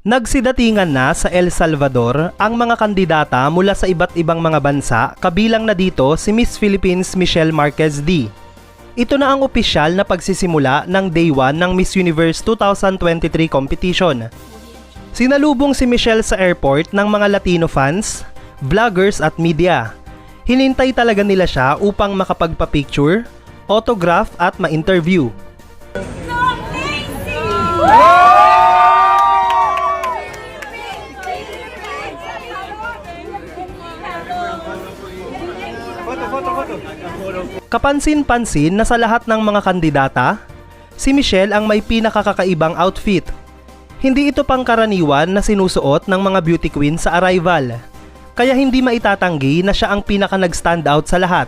Nagsidatingan na sa El Salvador ang mga kandidata mula sa iba't ibang mga bansa kabilang na dito si Miss Philippines Michelle Marquez D. Ito na ang opisyal na pagsisimula ng Day 1 ng Miss Universe 2023 competition. Sinalubong si Michelle sa airport ng mga Latino fans, vloggers at media. Hinintay talaga nila siya upang makapagpa-picture, autograph at ma-interview. Kapansin-pansin na sa lahat ng mga kandidata, si Michelle ang may pinakakakaibang outfit. Hindi ito pangkaraniwan na sinusuot ng mga beauty queen sa arrival. Kaya hindi maitatanggi na siya ang pinaka nag-stand out sa lahat.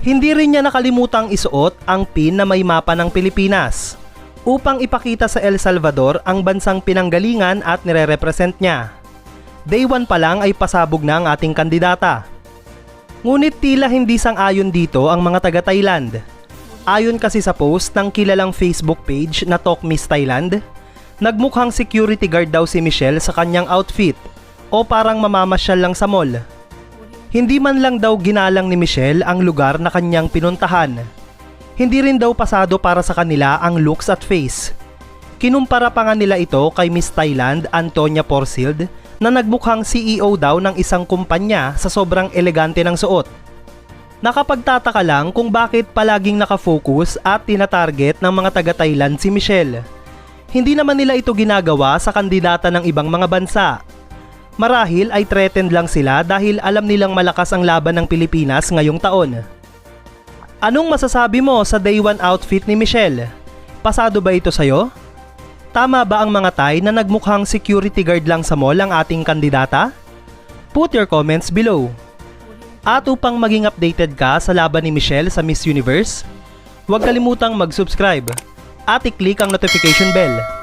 Hindi rin niya nakalimutang isuot ang pin na may mapa ng Pilipinas upang ipakita sa El Salvador ang bansang pinanggalingan at nire-represent niya. Day 1 pa lang ay pasabog na ang ating kandidata. Ngunit tila hindi sang-ayon dito ang mga taga Thailand. Ayon kasi sa post ng kilalang Facebook page na Talk Miss Thailand, nagmukhang security guard daw si Michelle sa kanyang outfit o parang mamamasyal lang sa mall. Hindi man lang daw ginalang ni Michelle ang lugar na kanyang pinuntahan. Hindi rin daw pasado para sa kanila ang looks at face. Kinumpara pa nga nila ito kay Miss Thailand Antonia Porcild na nagmukhang CEO daw ng isang kumpanya sa sobrang elegante ng suot. Nakapagtataka lang kung bakit palaging nakafocus at tinatarget ng mga taga-Thailand si Michelle. Hindi naman nila ito ginagawa sa kandidata ng ibang mga bansa. Marahil ay threatened lang sila dahil alam nilang malakas ang laban ng Pilipinas ngayong taon. Anong masasabi mo sa day 1 outfit ni Michelle? Pasado ba ito sa'yo? Tama ba ang mga Thai na nagmukhang security guard lang sa mall ang ating kandidata? Put your comments below. At upang maging updated ka sa laban ni Michelle sa Miss Universe, huwag kalimutang mag-subscribe at i-click ang notification bell